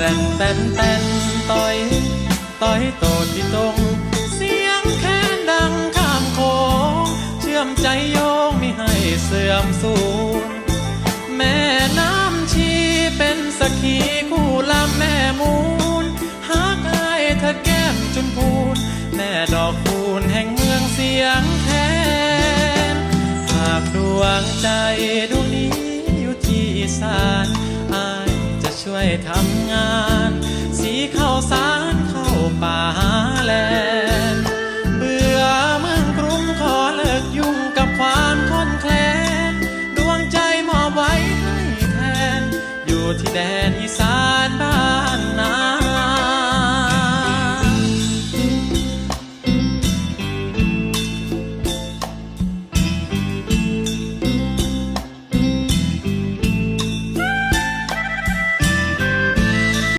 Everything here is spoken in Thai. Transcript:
แต้นแต้นแต้นต่อยต่อยโตดที่ตรงเสียงแค้นดังข้ามโคงเชื่อมใจโยงไม่ให้เสื่อมสูญแม่น้ำชีเป็นสักขีคู่ลำแม่มูลหากอายเธอแก้มจนพูนแม่ดอกคูณแห่งเมืองเสียงแค้นหากดวงใจดวงนี้ ช่วยทำงาน สีเข้าสารเข้าป่าแลนเบื่อเมืองกรุงขอเลิกยุ่งกับความค้นแคลน ดวงใจมอบไว้ให้แทน อยู่ที่แดนอีสาน